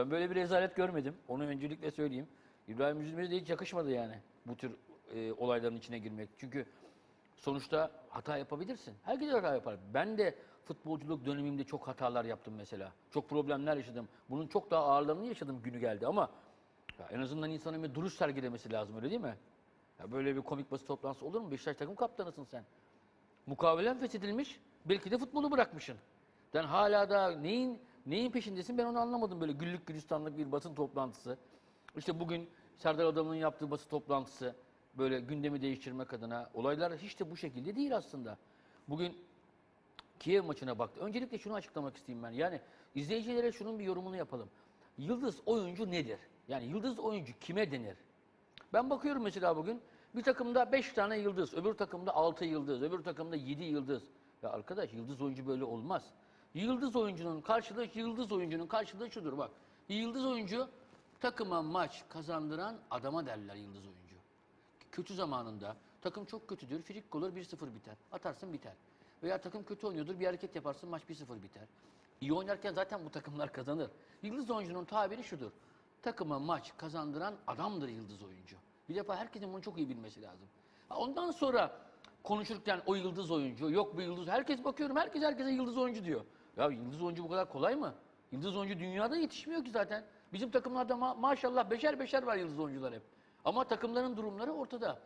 Ben böyle bir rezalet görmedim. Onu öncelikle söyleyeyim. İbrahim Üzülmez'e de hiç yakışmadı yani bu tür e, olayların içine girmek. Çünkü sonuçta hata yapabilirsin. Herkes hata yapar. Ben de futbolculuk dönemimde çok hatalar yaptım mesela. Çok problemler yaşadım. Bunun çok daha ağırlarını yaşadım günü geldi ama ya en azından insanın bir duruş sergilemesi lazım öyle değil mi? Ya böyle bir komik basın toplantısı olur mu? Beşiktaş takım kaptanısın sen. Mukavelen feshedilmiş. Belki de futbolu bırakmışsın. Sen hala da neyin neyin peşindesin ben onu anlamadım böyle güllük gülistanlık bir basın toplantısı. İşte bugün Serdar Adam'ın yaptığı basın toplantısı böyle gündemi değiştirmek adına olaylar hiç de bu şekilde değil aslında. Bugün Kiev maçına baktı. Öncelikle şunu açıklamak isteyeyim ben. Yani izleyicilere şunun bir yorumunu yapalım. Yıldız oyuncu nedir? Yani yıldız oyuncu kime denir? Ben bakıyorum mesela bugün bir takımda 5 tane yıldız, öbür takımda 6 yıldız, öbür takımda 7 yıldız. Ya arkadaş yıldız oyuncu böyle olmaz. Yıldız oyuncunun karşılığı yıldız oyuncunun karşılığı şudur bak. Yıldız oyuncu takıma maç kazandıran adama derler yıldız oyuncu. Kötü zamanında takım çok kötüdür, frikik olur 1-0 biter. Atarsın biter. Veya takım kötü oynuyordur bir hareket yaparsın maç 1-0 biter. İyi oynarken zaten bu takımlar kazanır. Yıldız oyuncunun tabiri şudur. Takıma maç kazandıran adamdır yıldız oyuncu. Bir defa herkesin bunu çok iyi bilmesi lazım. Ondan sonra konuşurken o yıldız oyuncu, yok bu yıldız, herkes bakıyorum herkes herkese yıldız oyuncu diyor. Ya yıldız oyuncu bu kadar kolay mı? Yıldız oyuncu dünyada yetişmiyor ki zaten. Bizim takımlarda ma- maşallah beşer beşer var yıldız oyuncular hep. Ama takımların durumları ortada.